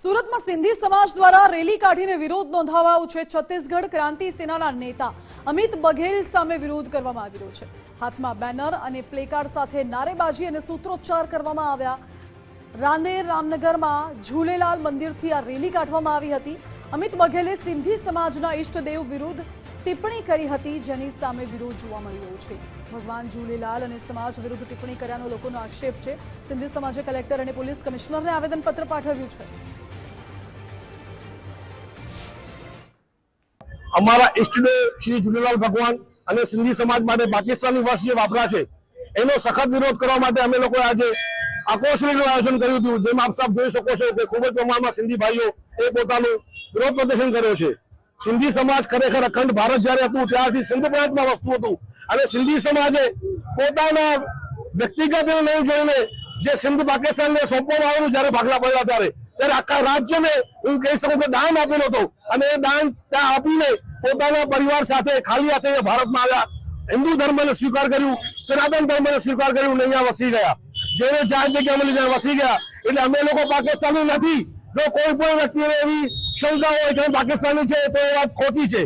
સુરતમાં સિંધી સમાજ દ્વારા રેલી કાઢીને વિરોધ નોંધાવાયો છે. છત્તીસગઢ ક્રાંતિ સેનાના નેતા અમિત બઘેલ સામે વિરોધ કરવામાં આવી રહ્યો છે. હાથમાં બેનર અને પ્લેકાર્ડ સાથે નારેબાજી અને સૂત્રોચ્ચાર કરવામાં આવ્યા. રાંદેર રામનગરમાં ઝૂલેલાલ મંદિરથી આ રેલી કાઢવામાં આવી હતી. અમિત બઘેલે સિંધી સમાજના ઈષ્ટદેવ વિરુદ્ધ ટિપ્પણી કરી હતી, જેની સામે વિરોધ જોવા મળી રહ્યો છે. ભગવાન ઝૂલેલાલ અને સમાજ વિરુદ્ધ ટિપ્પણી કર્યાનો લોકોનો આક્ષેપ છે. સિંધી સમાજે કલેક્ટર અને પોલીસ કમિશનરને આવેદનપત્ર પાઠવ્યું છે. અમારા ઈષ્ટદેવ શ્રી ઝૂલેલાલ ભગવાન અને સિંધી સમાજ માટે પાકિસ્તાની વર્ષ જે વાપરા છે. એનો સખત વિરોધ કરવા માટે અમે લોકોએ આજે આક્રોશ રેલીનું આયોજન કર્યું હતું, જેમ આપ સાહેબ જોઈ શકો છો કે ખૂબ જ પ્રમાણમાં સિંધી ભાઈઓ એ પોતાનું વિરોધ પ્રદર્શન કર્યો છે. સિંધી સમાજ ખરેખર અખંડ ભારત જ્યારે હતું, ત્યારથી સિંધ પ્રાંતમાં વસ્તુ હતું. અને સિંધી સમાજે પોતાના વ્યક્તિગત નહીં જોઈને જે સિંધ પાકિસ્તાનને સોંપવામાં આવેલું, જ્યારે ભાગલા પડ્યા ત્યારે ત્યારે આખા રાજ્યને હું કહી શકું કે દાન આપેલો હતો. અને એ દાન ત્યાં આપીને પોતાના પરિવાર સાથે ખાલી હાથે ભારતમાં આવ્યા. હિન્દુ ધર્મને સ્વીકાર કર્યું, સનાતન ધર્મને સ્વીકાર કર્યું ને અહીંયા વસી ગયા. જેને જ્યાં જગ્યા મળી ત્યાં વસી ગયા. એટલે અમે લોકો પાકિસ્તાની નથી. જો કોઈ પણ વ્યક્તિને એવી શંકા હોય કે પાકિસ્તાની છે, તો એ વાત ખોટી છે.